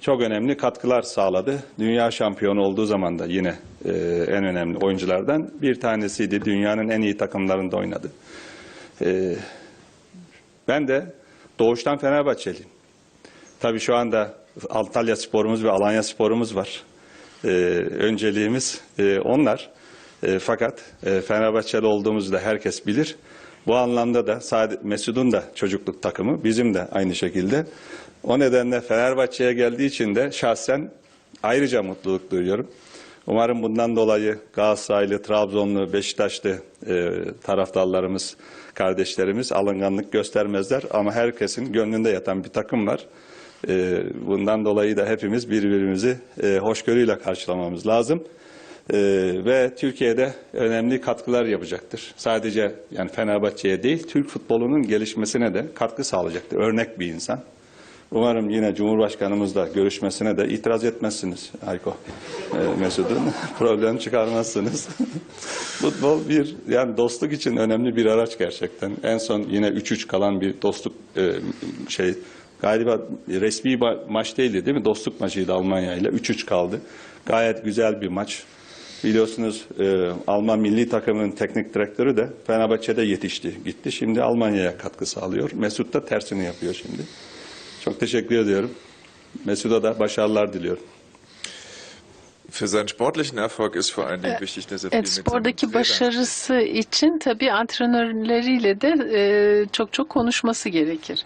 çok önemli katkılar sağladı. Dünya şampiyonu olduğu zaman da yine e, en önemli oyunculardan bir tanesiydi. Dünyanın en iyi takımlarında oynadı. Ee, ben de doğuştan Fenerbahçeliyim. Tabii şu anda Antalya sporumuz ve Alanya sporumuz var. Ee, önceliğimiz e, onlar. E, fakat e, Fenerbahçeli olduğumuzu da herkes bilir. Bu anlamda da Mesut'un da çocukluk takımı, bizim de aynı şekilde. O nedenle Fenerbahçe'ye geldiği için de şahsen ayrıca mutluluk duyuyorum. Umarım bundan dolayı Galatasaraylı, Trabzonlu, Beşiktaşlı e, taraftarlarımız, kardeşlerimiz alınganlık göstermezler. Ama herkesin gönlünde yatan bir takım var. E, bundan dolayı da hepimiz birbirimizi e, hoşgörüyle karşılamamız lazım. E, ve Türkiye'de önemli katkılar yapacaktır. Sadece yani Fenerbahçe'ye değil, Türk futbolunun gelişmesine de katkı sağlayacaktır. Örnek bir insan. Umarım yine Cumhurbaşkanımızla görüşmesine de itiraz etmezsiniz Hayko e, Mesut'un. Problem çıkarmazsınız. Futbol bir yani dostluk için önemli bir araç gerçekten. En son yine 3-3 kalan bir dostluk e, şey galiba resmi maç değildi değil mi? Dostluk maçıydı Almanya ile 3-3 kaldı. Gayet güzel bir maç. Biliyorsunuz e, Alman milli takımının teknik direktörü de Fenerbahçe'de yetişti, gitti. Şimdi Almanya'ya katkı sağlıyor. Mesut da tersini yapıyor şimdi. Çok teşekkür ediyorum. Mesut'a da başarılar diliyorum. Für seinen sportlichen Erfolg ist vor allen Dingen wichtig, dass er viel Evet, spordaki başarısı için tabii antrenörleriyle de e, çok çok konuşması gerekir.